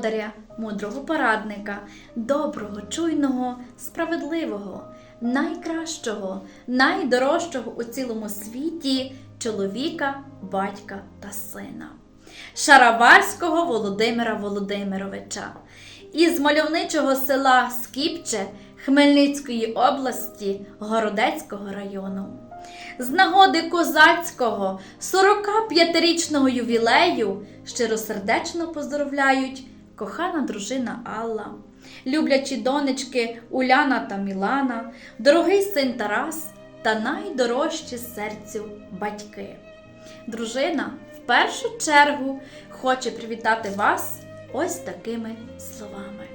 господаря, мудрого порадника, доброго, чуйного, справедливого, найкращого, найдорожчого у цілому світі чоловіка, батька та сина. Шараварського Володимира Володимировича із мальовничого села Скіпче Хмельницької області Городецького району. З нагоди козацького 45-річного ювілею щиросердечно поздоровляють кохана дружина Алла, люблячі донечки Уляна та Мілана, дорогий син Тарас та найдорожчі серцю батьки. Дружина в першу чергу хоче привітати вас ось такими словами.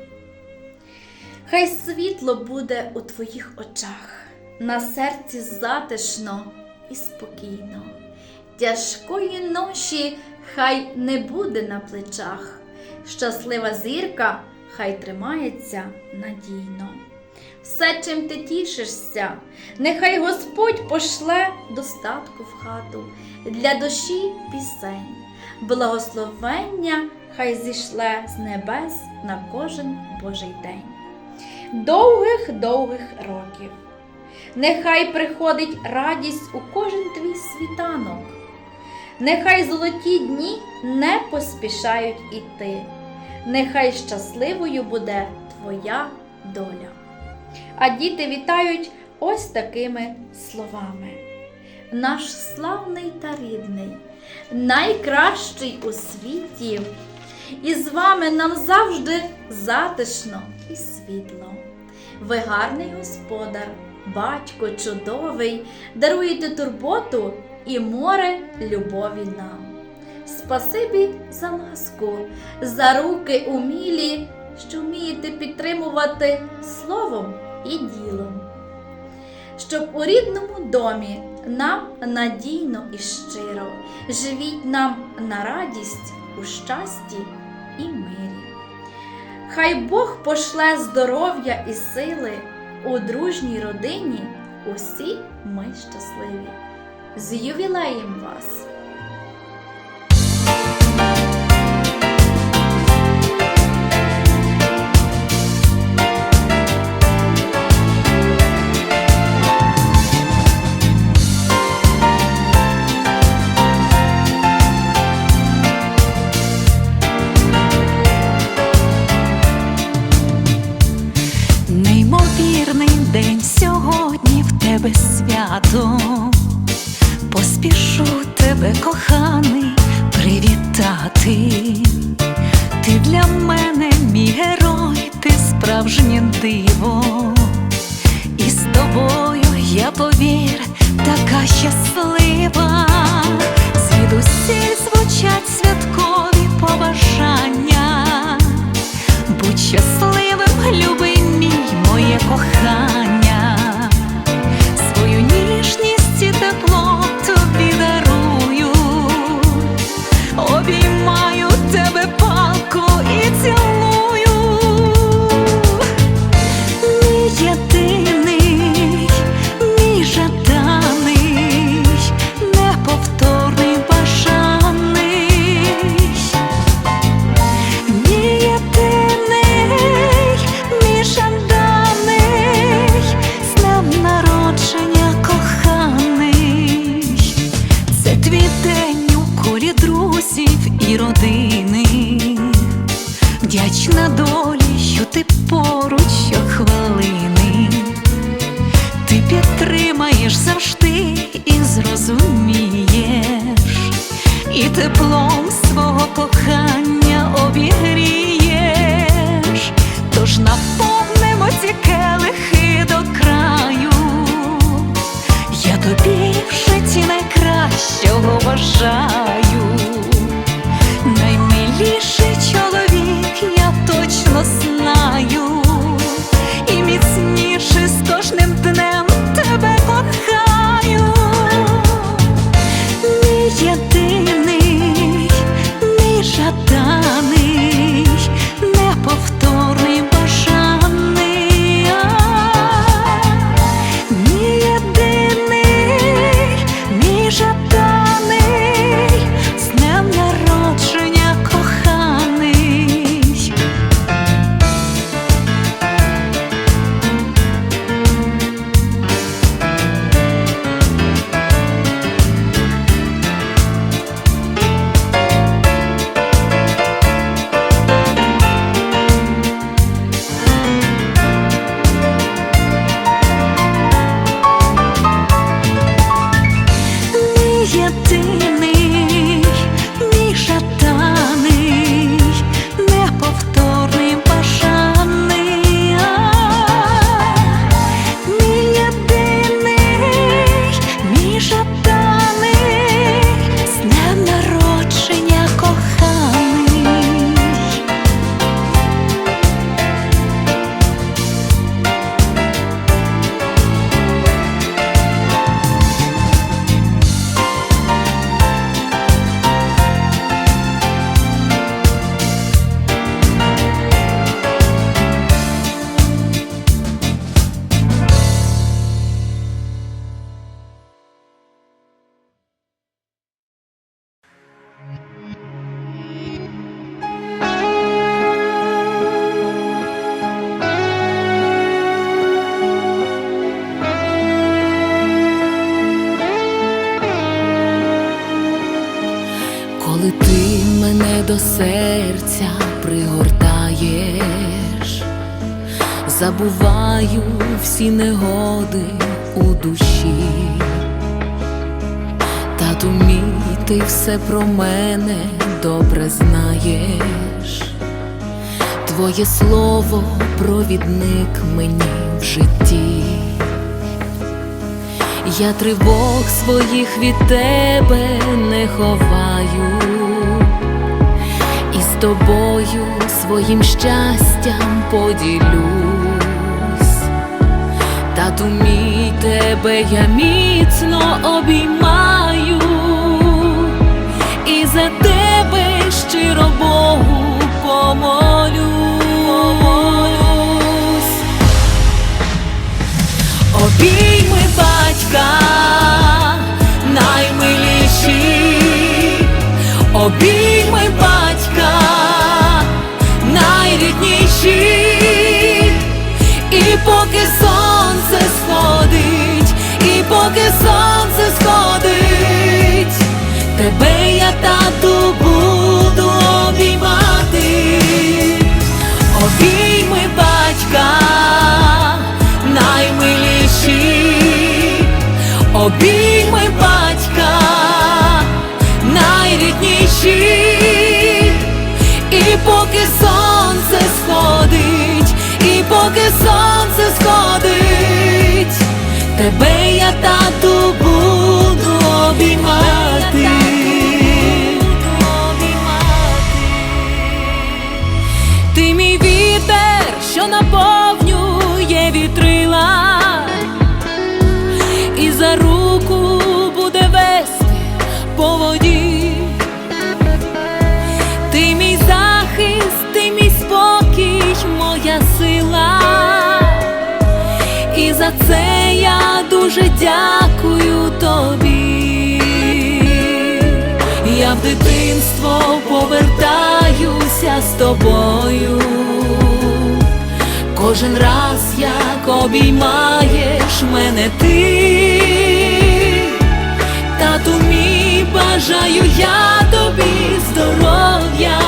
Хай світло буде у твоїх очах, на серці затишно і спокійно. Тяжкої ноші хай не буде на плечах, щаслива зірка хай тримається надійно. Все, чим ти тішишся, нехай Господь пошле достатку в хату, для душі пісень, благословення хай зійшле з небес на кожен Божий день. Довгих-довгих років. Нехай приходить радість у кожен твій світанок. Нехай золоті дні не поспішають іти. Нехай щасливою буде твоя доля. А діти вітають ось такими словами. Наш славний та рідний, найкращий у світі, і з вами нам завжди затишно і світло. Ви гарний господар, батько чудовий, даруєте турботу і море любові нам. Спасибі за ласку, за руки умілі, що вмієте підтримувати словом і ділом. Щоб у рідному домі нам надійно і щиро живіть нам на радість у щасті і мирі. Хай Бог пошле здоров'я і сили у дружній родині усі ми щасливі. З ювілеєм вас! Сьогодні в тебе свято. Поспішу тебе, коханий, привітати. Ти для мене мій герой, ти справжнє диво. І з тобою я повір, така щаслива. Звідусіль найкращого до серця пригортаєш, забуваю всі негоди у душі. Тату мій, ти все про мене добре знаєш. Твоє слово провідник мені в житті. Я тривог своїх від тебе не ховаю, з тобою своїм щастям поділюсь. Тату мій тебе я міцно обіймаю, і за тебе щиро Богу помолюсь. Обійми батька наймиліші, обійми батька тебе я тату буду обіймати. Обійми батька наймиліші, обійми батька найрідніші, і поки сонце сходить, і поки сонце сходить, тебе я тату буду обіймати. Ти мій вітер, що наповнює вітрила, і за руку буде вести по воді. Ти мій захист, ти мій спокій, моя сила. І за це я дуже дякую тобі. В дитинство повертаюся з тобою. Кожен раз як обіймаєш мене ти, тату мій бажаю я тобі здоров'я,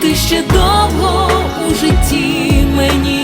ти ще довго у житті мені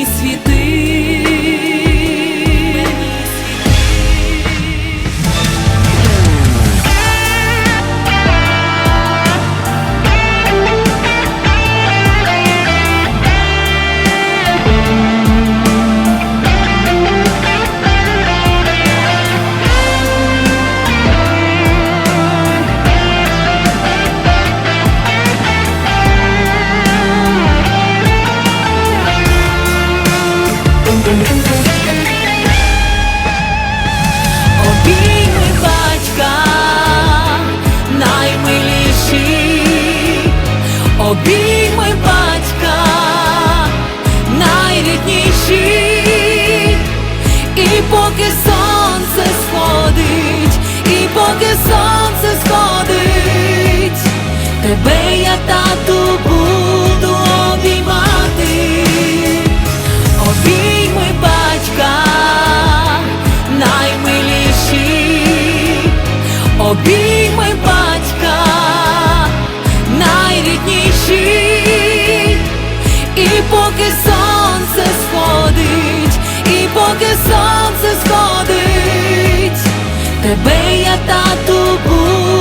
тебе я тату буду обіймати. Обійми батька наймиліші, обійми батька найрідніші, і поки сонце сходить, і поки сонце сходить, тебе я тату буду